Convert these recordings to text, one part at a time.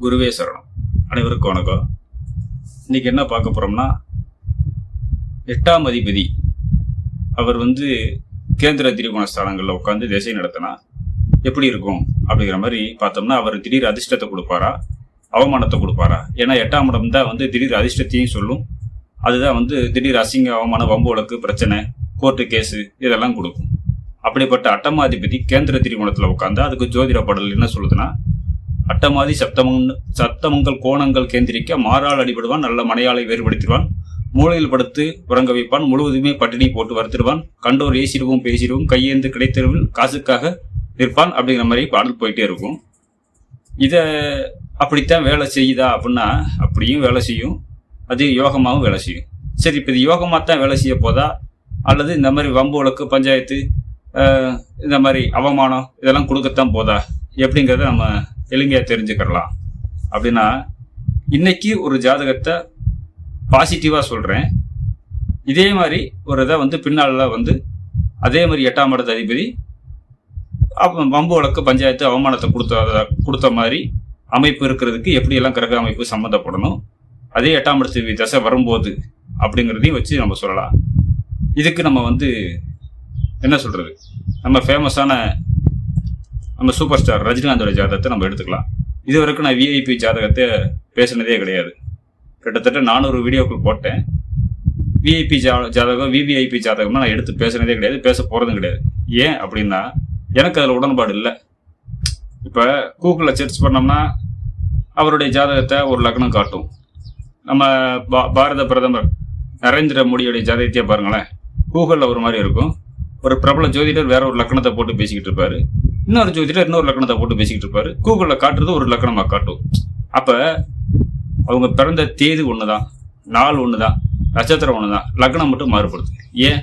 குருவே சரணம். அனைவருக்கும் வணக்கம். இன்னைக்கு என்ன பார்க்க போறோம்னா எட்டாம் அதிபதி அவர் வந்து கேந்திர திரிகோண ஸ்தானங்களில் உட்காந்து திசை நடத்தினா எப்படி இருக்கும் அப்படிங்கிற மாதிரி பார்த்தோம்னா அவர் திடீர் அதிர்ஷ்டத்தை கொடுப்பாரா? அவமானத்தை கொடுப்பாரா? ஏன்னா எட்டாம் இடம் தான் வந்து திடீர் அதிர்ஷ்டத்தையும் சொல்லும். அதுதான் வந்து திடீர் அசிங்க அவமான வம்பு வழக்கு பிரச்சனை கோர்ட்டு கேஸு இதெல்லாம் கொடுக்கும். அப்படிப்பட்ட அட்டமாதிபதி கேந்திர திரிகோணத்தில் உட்காந்து அதுக்கு ஜோதிட பாடல் என்ன சொல்லுதுன்னா அட்டமாதி சப்தமங் சப்தமங்கள் கோணங்கள் கேந்திரிக்க மாறால் அடிபடுவான் நல்ல மனையாளை வேறுபடுத்திடுவான். மூளையில் படுத்து உறங்க வைப்பான் முழுவதுமே பட்டினி போட்டு வறுத்துடுவான். கண்டோர் ஏசிடுவோம் பேசிடுவோம் கையேந்து கிடைத்தருவில் காசுக்காக நிற்பான் அப்படிங்கிற மாதிரி பாடல் போயிட்டே இருக்கும். இதை அப்படித்தான் வேலை செய்யுதா அப்படின்னா அப்படியும் வேலை செய்யும். அது யோகமாகவும் வேலை செய்யும். சரி இப்போ இது யோகமாக தான் வேலை செய்ய போதா? அல்லது இந்த மாதிரி வம்பு வழக்கு பஞ்சாயத்து இந்த மாதிரி அவமானம் இதெல்லாம் கொடுக்கத்தான் போதா? எப்படிங்கிறத நம்ம எளிமையாக தெரிஞ்சுக்கலாம் அப்படின்னா இன்னைக்கு ஒரு ஜாதகத்தை பாசிட்டிவாக சொல்கிறேன் இதே மாதிரி ஒரு இதை வந்து பின்னால் வந்து அதே மாதிரி எட்டாம் இடத்து அதிபதி அப்போ வம்பு வழக்கு பஞ்சாயத்து அவமானத்தை கொடுத்த கொடுத்த மாதிரி அமைப்பு இருக்கிறதுக்கு எப்படியெல்லாம் கிரக அமைப்பு சம்மந்தப்படணும் அதே எட்டாம் இடத்து தசை வரும்போது அப்படிங்கிறதையும் வச்சு நம்ம சொல்லலாம். இதுக்கு நம்ம வந்து என்ன சொல்றது? நம்ம ஃபேமஸான நம்ம சூப்பர் ஸ்டார் ரஜினிகாந்தோட ஜாதகத்தை நம்ம எடுத்துக்கலாம். இது வரைக்கும் நான் விஐபி ஜாதகத்தை பேசுனதே கிடையாது. கிட்டத்தட்ட நானூறு வீடியோக்கள் போட்டேன். விஐபி ஜா ஜாதகம் விவிஐபி ஜாதகம்லாம் நான் எடுத்து பேசுனதே கிடையாது பேச போகிறதும் கிடையாது. ஏன் அப்படின்னா எனக்கு அதில் உடன்பாடு இல்லை. இப்போ கூகுளில் சர்ச் பண்ணோம்னா அவருடைய ஜாதகத்தை ஒரு லக்னம் காட்டும். நம்ம பா- பாரத பிரதமர் நரேந்திர மோடியுடைய ஜாதகத்தையே பாருங்களேன். கூகுளில் ஒரு மாதிரி இருக்கும். ஒரு பிரபல ஜோதிடர் வேற ஒரு லக்கணத்தை போட்டு பேசிக்கிட்டு இருப்பாரு. இன்னொரு ஜோதிடர் இன்னொரு லக்கணத்தை போட்டு பேசிக்கிட்டு இருப்பாரு. கூகுளில் காட்டுறது ஒரு லக்கணமாக காட்டும். அப்போ அவங்க பிறந்த தேதி ஒன்று தான் நாள் ஒன்று தான் நட்சத்திரம் ஒன்று தான் லக்னம் மட்டும் மாறுபடுது. ஏன்?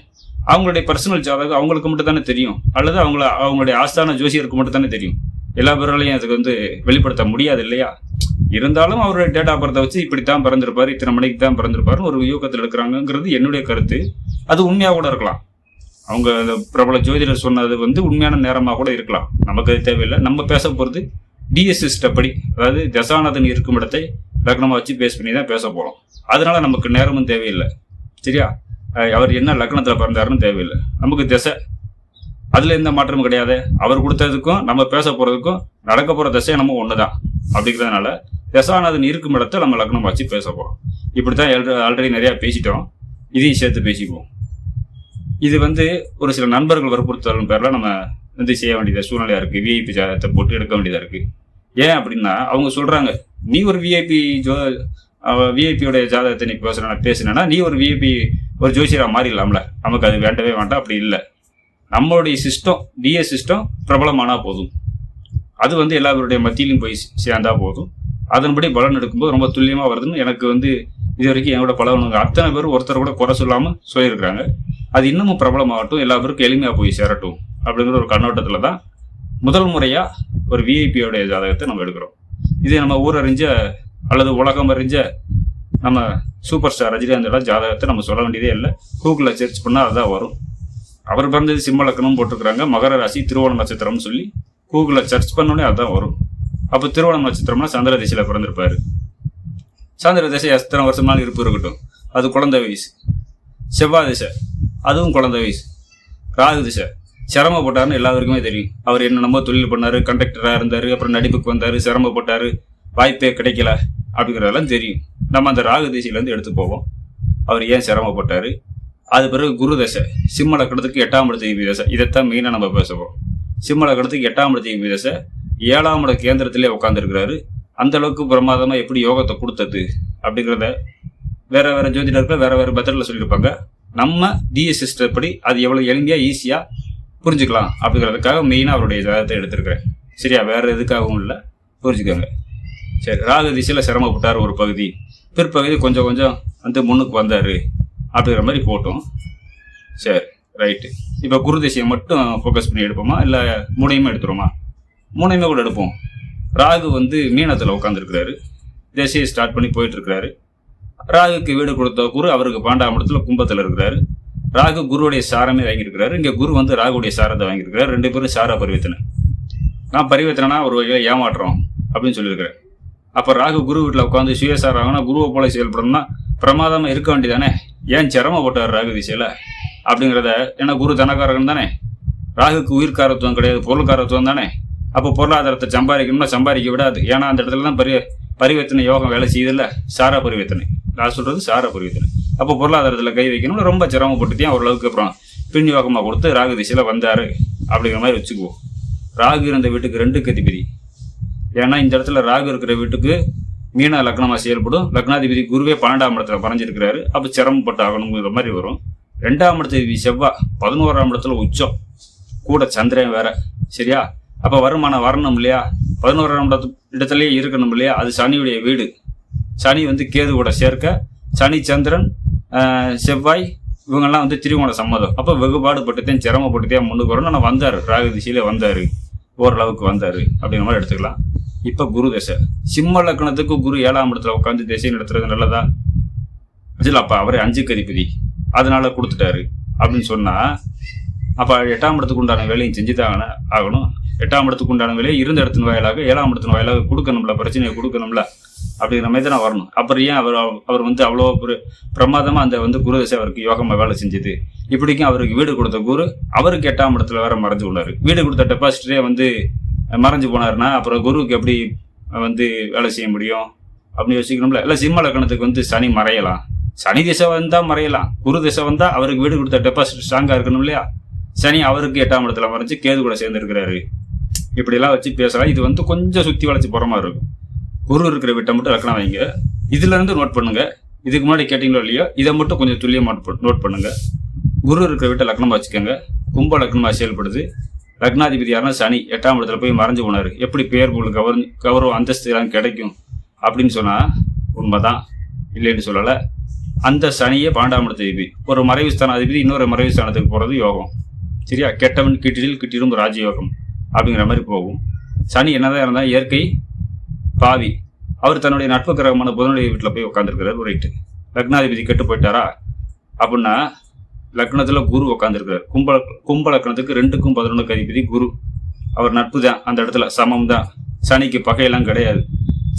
அவங்களுடைய பர்சனல் ஜாதகம் அவங்களுக்கு மட்டும் தானே தெரியும். அல்லது அவங்கள அவங்களுடைய ஆஸ்தான ஜோசியருக்கு மட்டும் தானே தெரியும். எல்லா பேராலையும் அதுக்கு வந்து வெளிப்படுத்த முடியாது இல்லையா? இருந்தாலும் அவருடைய டேட்டா பர்த்தை வச்சு இப்படி தான் பிறந்திருப்பாரு இத்தனை மணிக்கு தான் பிறந்திருப்பாருன்னு ஒரு யூகத்தில் எடுக்கிறாங்கங்கிறது என்னுடைய கருத்து. அது உண்மையாக கூட இருக்கலாம். அவங்க அந்த பிரபல ஜோதிடர் சொன்னது வந்து உண்மையான நேரமாக கூட இருக்கலாம். நமக்கு அது தேவையில்லை. நம்ம பேச போகிறது டிஎஸ்எஸ் படி அதாவது தசாநாதன் இருக்கும் இடத்தை லக்னமாக வச்சு பேஸ் பண்ணி தான் பேச போகிறோம் அதனால நமக்கு நேரமும் தேவையில்லை. சரியா? அவர் என்ன லக்னத்தில் பிறந்தாருன்னு தேவையில்லை. நமக்கு திசை அதில் எந்த மாற்றமும் கிடையாது. அவர் கொடுத்ததுக்கும் நம்ம பேச போகிறதுக்கும் நடக்க போகிற திசை நம்ம ஒன்று தான் அப்படிங்கிறதுனால தசாநாதன் இருக்கும் இடத்த நம்ம லக்னம் வச்சு பேச போகிறோம் இப்படி தான் ஆல்ரெடி நிறையா பேசிட்டோம். இதையும் சேர்த்து பேசிக்குவோம். இது வந்து ஒரு சில நண்பர்கள் வற்புறுத்தலும் பேர்ல நம்ம வந்து செய்ய வேண்டியது சூழ்நிலையாக இருக்குது விஐபி ஜாதகத்தை போட்டு எடுக்க வேண்டியதாக இருக்குது ஏன் அப்படின்னா அவங்க சொல்கிறாங்க நீ ஒரு விஐபி ஜோ விஐபியோட ஜாதகத்தை நீ பேசுறா பேசுனா நீ ஒரு விஐபி ஒரு ஜோசியராக மாறிடலாம்ல. நமக்கு அது வேண்டவே வேண்டாம் அப்படி இல்லை. நம்மளுடைய சிஸ்டம் டிஎஸ் சிஸ்டம் பிரபலமானா போதும். அது வந்து எல்லாருடைய மத்தியிலும் போய் சேர்ந்தா போதும். அதன்படி பலன் எடுக்கும்போது ரொம்ப துல்லியமாக வருதுன்னு எனக்கு வந்து இது வரைக்கும் என்னோட பலவனுங்க அத்தனை பேர் ஒருத்தர் கூட குறை சொல்லாமல் சொல்லியிருக்கிறாங்க. அது இன்னமும் பிரபலமாகட்டும் எல்லாருக்கும் எளிமையாக போய் சேரட்டும் அப்படிங்கிற ஒரு கண்ணோட்டத்தில் தான் முதல் முறையாக ஒரு விஐபியோடைய ஜாதகத்தை நம்ம எடுக்கிறோம். இது நம்ம ஊரறிஞ்ச அல்லது உலகம் அறிஞ்ச நம்ம சூப்பர் ஸ்டார் ரஜினிகாந்தோட ஜாதகத்தை நம்ம சொல்ல வேண்டியதே இல்லை. கூகுளில் சர்ச் பண்ணால் அதுதான் வரும். அவர் பிறந்தது சிம்ம போட்டிருக்கிறாங்க. மகர ராசி திருவோண நட்சத்திரம்னு சொல்லி கூகுளில் சர்ச் பண்ணோடனே அதுதான் வரும். அப்போ திருவோண நட்சத்திரம்னா சந்திர திசையில் பிறந்திருப்பாரு. சந்திர திசை எத்தனை வருஷம்னாலும் இருப்பு இருக்கட்டும். அது குழந்தை வயசு. செவ்வாய் திசை. அதுவும் குழந்தை வயசு. ராகு திசை. சிரமப்பட்டாருன்னு எல்லாருக்குமே தெரியும். அவர் என்னென்னமோ தொழில் பண்ணார் கண்டக்டராக இருந்தார் அப்புறம் நடிப்புக்கு வந்தார் சிரமப்பட்டார் வாய்ப்பே கிடைக்கல அப்படிங்கிறதெல்லாம் தெரியும். நம்ம அந்த ராகு திசையிலேருந்து எடுத்து போவோம். அவர் ஏன் சிரமப்பட்டார்? அது பிறகு குரு தசை. சிம்ம லக்கணத்துக்கு எட்டாம் இடத்து ஈபி தசை. இதைத்தான் மெயினாக நம்ம பேசுவோம் சிம்ம லக்கணத்துக்கு எட்டாம் இடத்து தசை. ஏழாம் இட கேந்திரத்திலே உட்காந்துருக்கிறாரு அந்த அளவுக்கு பிரமாதமாக எப்படி யோகத்தை கொடுத்தது அப்படிங்கிறத வேற வேற ஜோதிடர்கள் வேற வேற மெத்தடில் சொல்லியிருப்பாங்க. நம்ம டிஎஸ் சிஸ்டர் படி அது எவ்வளோ எளிமையாக ஈஸியாக புரிஞ்சுக்கலாம் அப்படிங்கிறதுக்காக மெயினாக அவருடைய ஜாதகத்தை எடுத்திருக்கிறேன். சரியா? வேற எதுக்காகவும் இல்லை. புரிஞ்சுக்கோங்க. சரி ராகு திசையில் சிரமப்பட்டார் ஒரு பகுதி. பிற்பகுதி கொஞ்சம் கொஞ்சம் வந்து முன்னுக்கு வந்தார் அப்படிங்கிற மாதிரி போட்டோம். சரி ரைட்டு இப்போ குரு திசையை மட்டும் ஃபோக்கஸ் பண்ணி எடுப்போமா? இல்லை மூணையுமே எடுத்துருவோமா? மூணையுமே கூட எடுப்போம். ராகு வந்து மீனத்தில் உட்காந்துருக்கிறாரு திசையை ஸ்டார்ட் பண்ணி போயிட்டு இருக்கிறாரு. ராகுக்கு வீடு கொடுத்த குரு அவருக்கு பாண்டாம் கும்பத்தில் இருக்கிறாரு. ராகு குருவுடைய சாரமே வாங்கியிருக்கிறாரு. இங்கே குரு வந்து ராகுடைய சாரத்தை வாங்கியிருக்கிறாரு. ரெண்டு பேரும் சாரா பரிவர்த்தனை. நான் பரிவர்த்தனைனா ஒரு வகையில் ஏமாற்றுறோம் அப்படின்னு சொல்லியிருக்கிறேன். அப்போ ராகு குரு வீட்டில் உட்காந்து சுயசாரம் ஆகனா குருவை போல செயல்படணும்னா பிரமாதமாக இருக்க வேண்டியதானே? ஏன் சிரமப்பட்டார் ராகு திசையில்? அப்படிங்கிறத ஏன்னா குரு தனக்காரகன் தானே. ராகுக்கு உயிர்காரத்துவம் கிடையாது பொருள்காரத்துவம் தானே. அப்போ பொருளாதாரத்தை சம்பாதிக்கணும்னா சம்பாதிக்க விடாது. ஏன்னா அந்த இடத்துல தான் பரி பரிவர்த்தனை யோகம் வேலை செய்யுதுல்ல. சாரா பரிவர்த்தனை. நான் சொல்றது சார புரியுது. அப்போ பொருளாதாரத்தில் கை வைக்கணும்னு ரொம்ப சிரமப்பட்டுத்தையும் ஓரளவுக்கு அப்புறம் பின் கொடுத்து ராகு திசையில் வந்தார் அப்படிங்கிற மாதிரி வச்சுக்குவோம் ராகு இருந்த வீட்டுக்கு ரெண்டு கதிபதி. ஏன்னா இந்த இடத்துல ராகு இருக்கிற வீட்டுக்கு மீன லக்னமாக செயல்படும். லக்னாதிபதி குருவே பன்னெண்டாம் இடத்துல பறஞ்சிருக்கிறாரு. அப்போ சிரமப்பட்டு ஆகணுங்கிற மாதிரி வரும். ரெண்டாம் இடத்துல செவ்வாய் பதினோராம் இடத்துல உச்சம். கூட சந்திரன் வேற சரியா? அப்போ வருமானம் வரணும் இல்லையா? பதினோராம் இடத்து இடத்துலயே இருக்கணும் இல்லையா? அது சனியுடைய வீடு. சனி வந்து கேது கூட சேர்க்க சனி சந்திரன் செவ்வாய் இவங்கெல்லாம் வந்து திரிகோண சம்மதம். அப்போ வெகுபாடுபட்டுத்தேன் சிரமப்பட்டுத்தேன் முன்னுக்கு வரணும். ஆனால் வந்தார் ராகு திசையில வந்தார் ஓரளவுக்கு வந்தார் அப்படிங்கிற மாதிரி எடுத்துக்கலாம். இப்போ குரு தசை. சிம்ம லக்னத்துக்கு குரு ஏழாம் இடத்துல உட்காந்து திசை நடத்துறது நல்லதா? இதில் அப்போ அவரே அஞ்சு கதிபதி அதனால கொடுத்துட்டாரு அப்படின்னு சொன்னால் அப்போ எட்டாம் இடத்துக்கு உண்டான வேலையும் செஞ்சு தான் ஆகணும். எட்டாம் இடத்துக்கு உண்டான வேலையை இருந்த இடத்தின் வாயிலாக ஏழாம் இடத்தின் வாயிலாக கொடுக்கணும்ல பிரச்சனையை கொடுக்கணும்ல. அப்படிங்கிற மாதிரி தான் வரணும். அப்புறம் ஏன் அவர் அவர் வந்து அவ்வளோ ஒரு பிரமாதமாக அந்த வந்து குரு தசை அவருக்கு யோகமாக வேலை செஞ்சது? இப்படிக்கும் அவருக்கு வீடு கொடுத்த குரு அவருக்கு எட்டாம் இடத்துல வேற மறைஞ்சு உள்ளார் வீடு கொடுத்த டெபாசிட்டரே வந்து மறைஞ்சு போனாருன்னா அப்புறம் குருவுக்கு எப்படி வந்து வேலை செய்ய முடியும்? அப்படின்னு யோசிக்கணும்ல. இல்லை சிம்ம லக்கணத்துக்கு வந்து சனி மறையலாம். சனி திசை வந்தால் மறையலாம். குரு திசை வந்தால் அவருக்கு வீடு கொடுத்த டெபாசிட் ஸ்ட்ராங்காக இருக்கணும் இல்லையா? சனி அவருக்கு எட்டாம் இடத்துல மறைஞ்சு கேது கூட சேர்ந்துருக்கிறாரு. இப்படிலாம் இப்படியெல்லாம் வச்சு பேசலாம். இது வந்து கொஞ்சம் சுற்றி வளைச்சி போகிற மாதிரி இருக்கும். குரு இருக்கிற வீட்டை மட்டும் லக்கணம் வைங்க. இதுல இருந்து நோட் பண்ணுங்க. இதுக்கு முன்னாடி கேட்டீங்களோ இல்லையோ இதை மட்டும் கொஞ்சம் துல்லியமா நோட் பண்ணுங்க. குரு இருக்கிற வீட்டை லக்னமா வச்சுக்கோங்க. கும்ப லக்னமா செயல்படுது. யாருன்னா சனி எட்டாம் இடத்துல போய் மறைஞ்சு போனாரு. எப்படி பேர் புகழ் கவர் கௌரவம் அந்தஸ்து எல்லாம் கிடைக்கும் அப்படின்னு சொன்னா உண்மைதான். இல்லைன்னு சொல்லலை. அந்த சனியே பன்னெண்டாம் இடத்து அதிபதி. ஒரு மறைவு ஸ்தானாதிபதி இன்னொரு மறைவு ஸ்தானத்துக்கு போறது யோகம். சரியா? கெட்டவன் கிட்டிடில் கிட்டிடும் ராஜயோகம் அப்படிங்கிற மாதிரி போகும். சனி என்னதான் இருந்தால் இயற்கை பாவி. அவர் தன்னுடைய நட்பு கிரகமான புதனுடைய வீட்டில் போய் உட்காந்துருக்கிறார் ரைட்டு லக்னாதிபதி கெட்டு போயிட்டாரா? அப்படின்னா லக்னத்தில் குரு உட்காந்துருக்கிறார் கும்ப கும்ப லக்னத்துக்கு ரெண்டுக்கும் பதினொன்றுக்கு அதிபதி குரு. அவர் நட்பு தான் அந்த இடத்துல சமம் தான். சனிக்கு பகையெல்லாம் கிடையாது.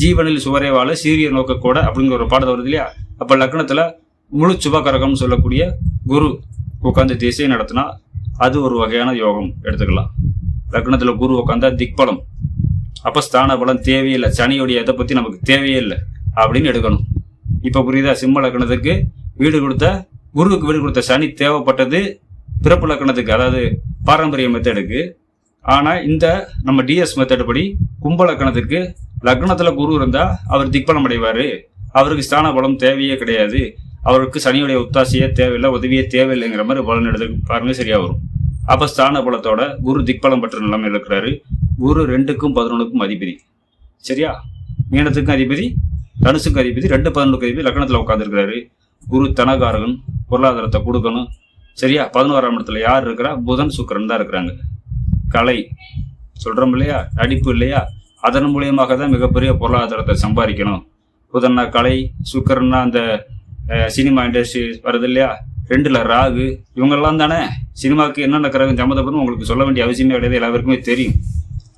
ஜீவனில் சுவரே வாழ சீரிய நோக்க கூட அப்படிங்கிற ஒரு பாடல் வருது இல்லையா? அப்போ லக்னத்தில் முழு சுபகரகம்னு சொல்லக்கூடிய குரு உட்காந்து திசை நடத்தினா அது ஒரு வகையான யோகம் எடுத்துக்கலாம். லக்னத்தில் குரு உட்காந்தா திக்பலம். அப்போ ஸ்தான பலம் தேவையில்லை. சனியுடைய இதை பற்றி நமக்கு தேவையே இல்லை அப்படின்னு எடுக்கணும். இப்போ புரியுதா? சிம்ம லக்னத்துக்கு வீடு கொடுத்த குருவுக்கு வீடு கொடுத்த சனி தேவைப்பட்டது பிறப்பு லக்கணத்துக்கு அதாவது பாரம்பரிய மெத்தடுக்கு ஆனால் இந்த நம்ம டிஎஸ் மெத்தடு படி கும்ப லக்கணத்துக்கு குரு இருந்தால் அவர் திக்பலம் அடைவார் அவருக்கு ஸ்தான பலம் தேவையே கிடையாது. அவருக்கு சனியுடைய ஒத்தாசையே தேவையில்லை உதவியே தேவையில்லைங்கிற மாதிரி பலன் எடுத்து பாருங்க சரியா வரும். அப்போ ஸ்தான பலத்தோட குரு திக்பலம் பெற்ற நிலைமையில் இருக்கிறாரு. குரு ரெண்டுக்கும் பதினொன்றுக்கும் அதிபதி. சரியா? மீனத்துக்கும் அதிபதி தனுசுக்கும் அதிபதி ரெண்டு பதினொன்றுக்கு அதிபதி லக்னத்தில் உட்காந்துருக்கிறாரு குரு தனகாரகன் பொருளாதாரத்தை கொடுக்கணும். சரியா? பதினோராம் இடத்துல யார் இருக்கிறா? புதன் சுக்கிரன் தான் இருக்கிறாங்க. கலை. சொல்கிறோம் இல்லையா? நடிப்பு இல்லையா? அதன் மூலியமாக தான் மிகப்பெரிய பொருளாதாரத்தை சம்பாதிக்கணும். புதன்னா கலை சுக்கிரன்னா அந்த சினிமா இண்டஸ்ட்ரி வருது இல்லையா? ரெண்டுல ராகு. இவங்கெல்லாம் தானே? சினிமாவுக்கு என்னென்ன கிரகம் சம்மந்தப்படும் உங்களுக்கு சொல்ல வேண்டிய அவசியமே கிடையாது. எல்லாருக்குமே தெரியும்.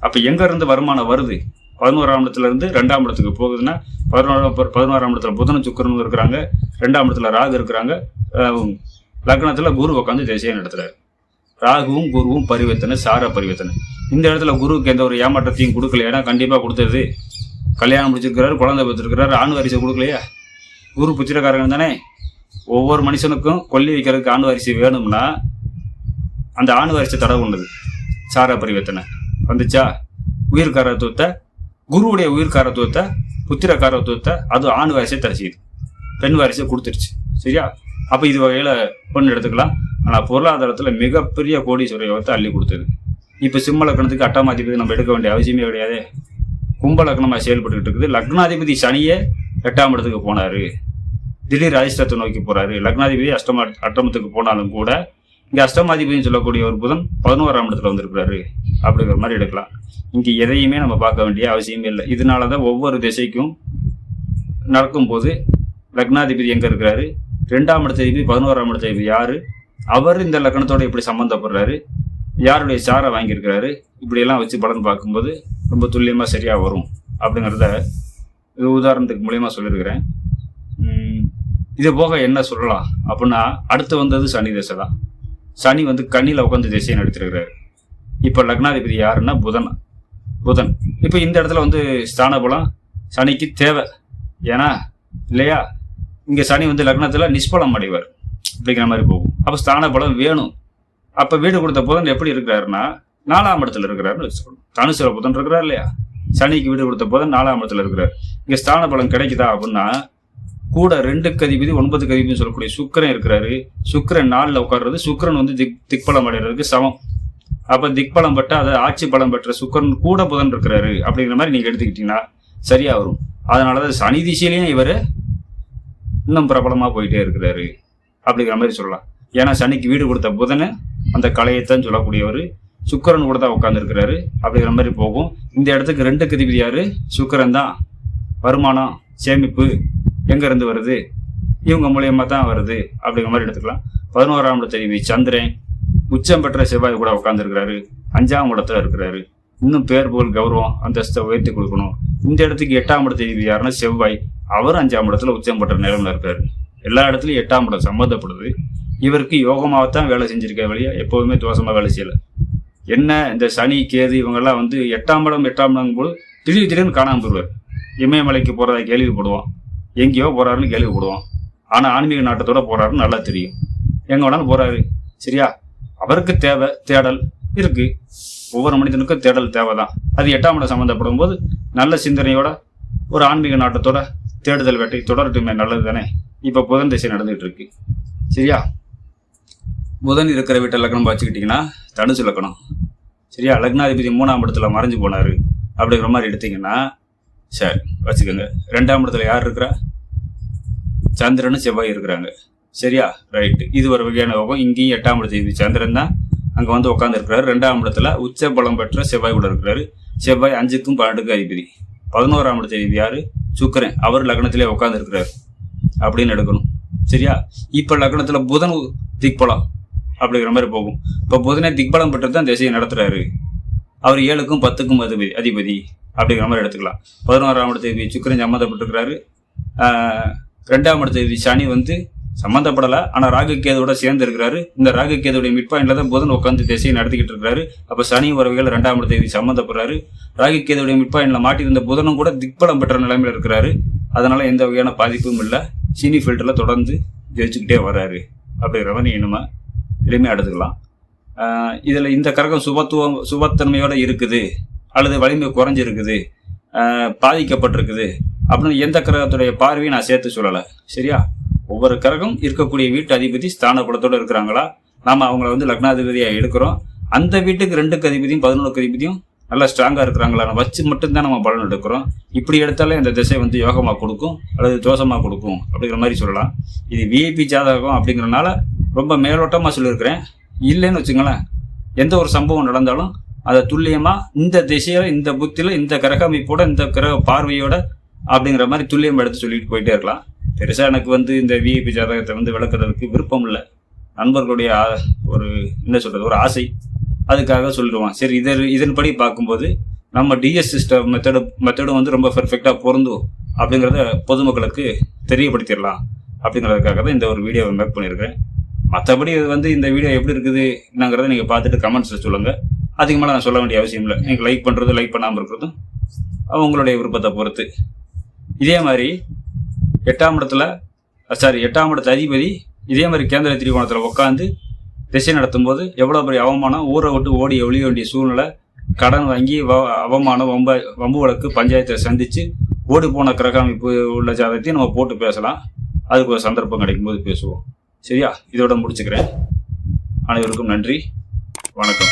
அப்போ எங்கேருந்து வருமானம் வருது? பதினோராம் இடத்துலேருந்து ரெண்டாம் இடத்துக்கு போகுதுன்னா பதினோராம் பதினோராம் இடத்துல புதன சுக்கிரன் இருக்கிறாங்க ரெண்டாம் இடத்துல ராகு இருக்கிறாங்க லக்னத்தில் குரு உட்காந்து திசையை நடத்துறாரு. ராகுவும் குருவும் பரிவர்த்தனை சார பரிவர்த்தனை. இந்த இடத்துல குருவுக்கு எந்த ஒரு ஏமாற்றத்தையும் கொடுக்கல ஏன்னா கண்டிப்பாக கொடுத்தது. கல்யாணம் முடிச்சிருக்கிறாரு குழந்தை பெற்றிருக்கிறாரு ஆண் வரிசை கொடுக்கலையா? குரு புச்சிரக்காரங்க தானே. ஒவ்வொரு மனுஷனுக்கும் கொல்லி வைக்கிறதுக்கு ஆண் வரிசை வேணும்னா அந்த ஆண் வரிசை தடவை கொண்டது சார பரிவர்த்தனை. வந்துச்சா? உயிர்காரத்துவத்தை குருவுடைய உயிர்காரத்துவத்தை புத்திரக்காரத்துவத்தை அது ஆண் வாரிசை தடை பெண் வாரிசை கொடுத்துருச்சு. சரியா? அப்போ இது வகையில் பொண்ணு எடுத்துக்கலாம். ஆனால் பொருளாதாரத்தில் மிகப்பெரிய கோடீஸ்வர யோகத்தை அள்ளி கொடுத்தது. இப்போ சிம்ம லக்னத்துக்கு அட்டாமாதிபதி நம்ம எடுக்க வேண்டிய அவசியமே கிடையாது. கும்ப செயல்பட்டுக்கிட்டு இருக்குது. லக்னாதிபதி சனியே எட்டாம் இடத்துக்கு போனாரு. திடீர் அதிர்ஷ்டத்தை நோக்கி போகிறாரு லக்னாதிபதி அஷ்டமா அட்டமத்துக்கு போனாலும் கூட இங்கே அஷ்டமாதிபதினு சொல்லக்கூடிய ஒரு புதன் பதினோராம் இடத்துல வந்திருக்கிறாரு. அப்படிங்கிற மாதிரி எடுக்கலாம். இங்கே எதையுமே நம்ம பார்க்க வேண்டிய அவசியமே இல்லை. இதனால தான் ஒவ்வொரு திசைக்கும் நடக்கும்போது லக்னாதிபதி எங்கே இருக்கிறாரு? ரெண்டாம் இடத்த பதினோராம் இடத்த யார்? அவர் இந்த லக்னத்தோட எப்படி சம்மந்தப்படுறாரு யாருடைய சாரை வாங்கியிருக்கிறாரு? இப்படியெல்லாம் வச்சு பலன் பார்க்கும்போது ரொம்ப துல்லியமாக சரியாக வரும் அப்படிங்கிறத இது உதாரணத்துக்கு மூலியமாக சொல்லியிருக்கிறேன். இது போக என்ன சொல்லலாம் அப்படின்னா அடுத்து வந்தது சனி தசை தான். சனி வந்து கண்ணியில் உட்காந்து திசையை நடத்திருக்கிறாரு. இப்போ லக்னாதிபதி யாருன்னா புதன். புதன். இப்போ இந்த இடத்துல வந்து ஸ்தான பலம் சனிக்கு தேவை. ஏன்னா இல்லையா? இங்கே சனி வந்து லக்னத்தில் நிஷ்பலம் அடைவார். அப்படிங்கிற மாதிரி போகும். அப்போ ஸ்தான பலம் வேணும். அப்போ வீடு கொடுத்த புதன் எப்படி இருக்கிறாருன்னா நாலாம் இடத்துல இருக்கிறாருன்னு வச்சுக்கணும். தனுசுல புதன் இருக்கிறார் இல்லையா? சனிக்கு வீடு கொடுத்த புதன் நாலாம் இடத்துல இருக்கிறார். இங்கே ஸ்தான பலம் கிடைக்குதா அப்படின்னா கூட ரெண்டு கதிபதி ஒன்பது கதிபதி சொல்லக்கூடிய சுக்கிரன் இருக்கிறாரு. சுக்கிரன் நாளில் உட்கார்றது சுக்கிரன் வந்து திக் திக்பலம் அடைகிறதுக்கு சமம். அப்ப திக்பலம் பட்ட அதை ஆட்சி பலம் பெற்ற சுக்கரன் கூட புதன் இருக்கிறாரு அப்படிங்கிற மாதிரி நீங்க எடுத்துக்கிட்டீங்கன்னா சரியா வரும். அதனாலதான் சனி திசையிலையும் இவர் இன்னும் பிரபலமா போயிட்டே இருக்கிறாரு அப்படிங்கிற மாதிரி சொல்லலாம். ஏன்னா சனிக்கு வீடு கொடுத்த புதனை அந்த கலையைத்தான் சொல்லக்கூடியவர். சுக்கிரன் கூட தான் உட்காந்துருக்கிறாரு அப்படிங்கிற மாதிரி போகும். இந்த இடத்துக்கு ரெண்டு அதிபதி சுக்கரன் தான். வருமானம் சேமிப்பு எங்க இருந்து வருது? இவங்க மூலியமா தான் வருது அப்படிங்கிற மாதிரி எடுத்துக்கலாம். பதினோராம் இடத்த சந்திரன் உச்சம் பெற்ற செவ்வாய் கூட உட்காந்துருக்கிறாரு அஞ்சாம் இடத்துல இருக்கிறாரு. இன்னும் பேர் புகழ் கௌரவம் அந்தஸ்தை உயர்த்தி கொடுக்கணும். இந்த இடத்துக்கு எட்டாம் இடத்த யாருன்னா செவ்வாய். அவர் அஞ்சாம் இடத்துல உச்சம் பெற்ற நிலைமையில இருக்காரு. எல்லா இடத்துலையும் எட்டாம் இடம் சம்மந்தப்படுது. இவருக்கு யோகமாகத்தான் வேலை செஞ்சிருக்க வழியா எப்போதுமே தோஷமா வேலை செய்யல. என்ன இந்த சனி கேது இவங்கெல்லாம் வந்து எட்டாம் இடம் எட்டாம் இடம் போது திடீர் திடீர்னு காணாமல் போடுவார் இமயமலைக்கு போறதை கேள்விப்படுவோம் எங்கேயோ போறாருன்னு கேள்விப்படுவோம் ஆனா ஆன்மீக நாட்டத்தோட போறாருன்னு நல்லா தெரியும். எங்க வேணாலும் போறாரு. சரியா? அவருக்கு தேவை தேடல் இருக்கு. ஒவ்வொரு மனிதனுக்கும் தேடல் தேவைதான். அது எட்டாம் இடம் சம்மந்தப்படும் போது நல்ல சிந்தனையோட ஒரு ஆன்மீக நாட்டத்தோட தேடுதல் வேட்டை தொடரட்டுமே நல்லது தானே இப்போ புதன் திசை நடந்துகிட்டு இருக்கு சரியா? புதன் இருக்கிற வீட்டை லக்னம் வச்சுக்கிட்டிங்கன்னா தனுசு லக்னம். சரியா? லக்னாதிபதி மூணாம் இடத்துல மறைஞ்சு போனாரு. அப்படிங்கிற மாதிரி எடுத்தீங்கன்னா சரி வச்சுக்கோங்க. ரெண்டாம் இடத்துல யார் இருக்கிறா? சந்திரனும் செவ்வாய் இருக்கிறாங்க. சரியா? ரைட் இது ஒரு வகையான யோகம். இங்கேயும் எட்டாம் இடத்துல சந்திரன் தான். அங்கே வந்து உட்காந்துருக்கிறாரு ரெண்டாம் இடத்துல உச்ச பலம் பெற்ற செவ்வாய் கூட இருக்கிறாரு. செவ்வாய் அஞ்சுக்கும் பன்னெண்டுக்கும் அதிபதி. பதினோராம் இடத்துல அதிபதி யாரு? சுக்கரன். அவர் லக்னத்திலே உட்காந்துருக்கிறாரு அப்படின்னு எடுக்கணும். சரியா? இப்போ லக்னத்தில் புதன் திக்பலம் அப்படிங்கிற மாதிரி போகும். இப்போ புதனை திக்பலம் பெற்று தான் திசையை நடத்துறாரு. அவர் ஏழுக்கும் பத்துக்கும் அதிபதி அதிபதி அப்படிங்கிற மாதிரி எடுத்துக்கலாம். பதினோராம் இடத்து சுக்கரன் சம்மந்தப்பட்டிருக்கிறாரு. ரெண்டாம் இடத்து சனி வந்து சம்மந்தப்படலை ஆனால் ராகு கேதுவோட சேர்ந்து இருக்கிறாரு. இந்த ராகு கேதுடைய மிட் பாயிண்ட்ல தான் புதன் உட்காந்து திசையை நடத்திக்கிட்டு இருக்கிறாரு. அப்போ சனி உறவுகள் ரெண்டாம் தேதி சம்மந்தப்படுறாரு. ராகு கேதுடைய மிட் பாயிண்ட்ல மாட்டியிருந்த புதனும் கூட திக்பலம் பெற்ற நிலைமையில் இருக்கிறாரு. அதனால எந்த வகையான பாதிப்பும் இல்லை. சினி ஃபீல்டில் தொடர்ந்து ஜெயிச்சுக்கிட்டே வர்றாரு அப்படிங்கிற மாதிரி இனிமே எளிமையாக எடுத்துக்கலாம். இதில் இந்த கரகம் சுபத்துவம் சுபத்தன்மையோட இருக்குது. அல்லது வலிமை குறைஞ்சிருக்குது. பாதிக்கப்பட்டிருக்குது. அப்படின்னு எந்த கிரகத்துடைய பார்வையும் நான் சேர்த்து சொல்லலை. சரியா? ஒவ்வொரு கிரகம் இருக்கக்கூடிய வீட்டு அதிபதி ஸ்தான இருக்கிறாங்களா? நாம் அவங்கள வந்து லக்னாதிபதியாக எடுக்கிறோம். அந்த வீட்டுக்கு ரெண்டுக்கு அதிபதியும் பதினொன்றுக்கு அதிபதியும் நல்லா ஸ்ட்ராங்காக இருக்கிறாங்களா? வச்சு மட்டும்தான் நம்ம பலன் எடுக்கிறோம். இப்படி எடுத்தாலே இந்த திசை வந்து யோகமாக கொடுக்கும் அல்லது தோஷமாக கொடுக்கும் அப்படிங்கிற மாதிரி சொல்லலாம். இது விஐபி ஜாதகம் அப்படிங்கிறனால ரொம்ப மேலோட்டமாக சொல்லியிருக்கிறேன். இல்லைன்னு வச்சுங்களேன் எந்த ஒரு சம்பவம் நடந்தாலும் அதை துல்லியமாக இந்த திசையில் இந்த புத்தியில் இந்த கிரக அமைப்போட இந்த கிரக பார்வையோட அப்படிங்கிற மாதிரி துல்லியம் எடுத்து சொல்லிட்டு போயிட்டே இருக்கலாம். பெருசாக எனக்கு வந்து இந்த விஐபி ஜாதகத்தை வந்து விளக்குறதுக்கு விருப்பம் இல்லை. நண்பர்களுடைய ஒரு என்ன சொல்கிறது ஒரு ஆசை. அதுக்காக சொல்லிடுவான் சரி இதன் இதன்படி பார்க்கும்போது நம்ம டிஎஸ் சிஸ்டம் மெத்தடு மெத்தடும் வந்து ரொம்ப பெர்ஃபெக்டாக பொருந்தும் அப்படிங்கிறத பொதுமக்களுக்கு தெரியப்படுத்திடலாம் அப்படிங்கிறதுக்காக தான் இந்த ஒரு வீடியோவை மேக் பண்ணியிருக்கேன். மற்றபடி இது வந்து இந்த வீடியோ எப்படி இருக்குது என்னங்கிறத நீங்கள் பார்த்துட்டு கமெண்ட்ஸில் சொல்லுங்கள் அதிகமாக நான் சொல்ல வேண்டிய அவசியம் இல்லை. நீங்கள் லைக் பண்ணுறது லைக் பண்ணாமல் இருக்கிறதும் அவங்களுடைய விருப்பத்தை பொறுத்து. இதே மாதிரி எட்டாம் இடத்துல சாரி எட்டாம் இடத்து அதிபதி இதே மாதிரி கேந்திர திரிகோணத்தில் உட்காந்து திசை நடத்தும்போது எவ்வளோ பெரிய அவமானம்? ஊரை விட்டு ஓடி ஒழிய வேண்டிய சூழ்நிலை. கடன் வாங்கி வ- அவமானம் வம்ப வம்பு வழக்கு பஞ்சாயத்தை சந்தித்து ஓடி போன கிரக அமைப்பு உள்ள ஜாதகத்தையும் நம்ம போட்டு பேசலாம். அதுக்கு ஒரு சந்தர்ப்பம் கிடைக்கும்போது பேசுவோம். சரியா? இதோட முடிச்சுக்கிறேன். அனைவருக்கும் நன்றி. வணக்கம்.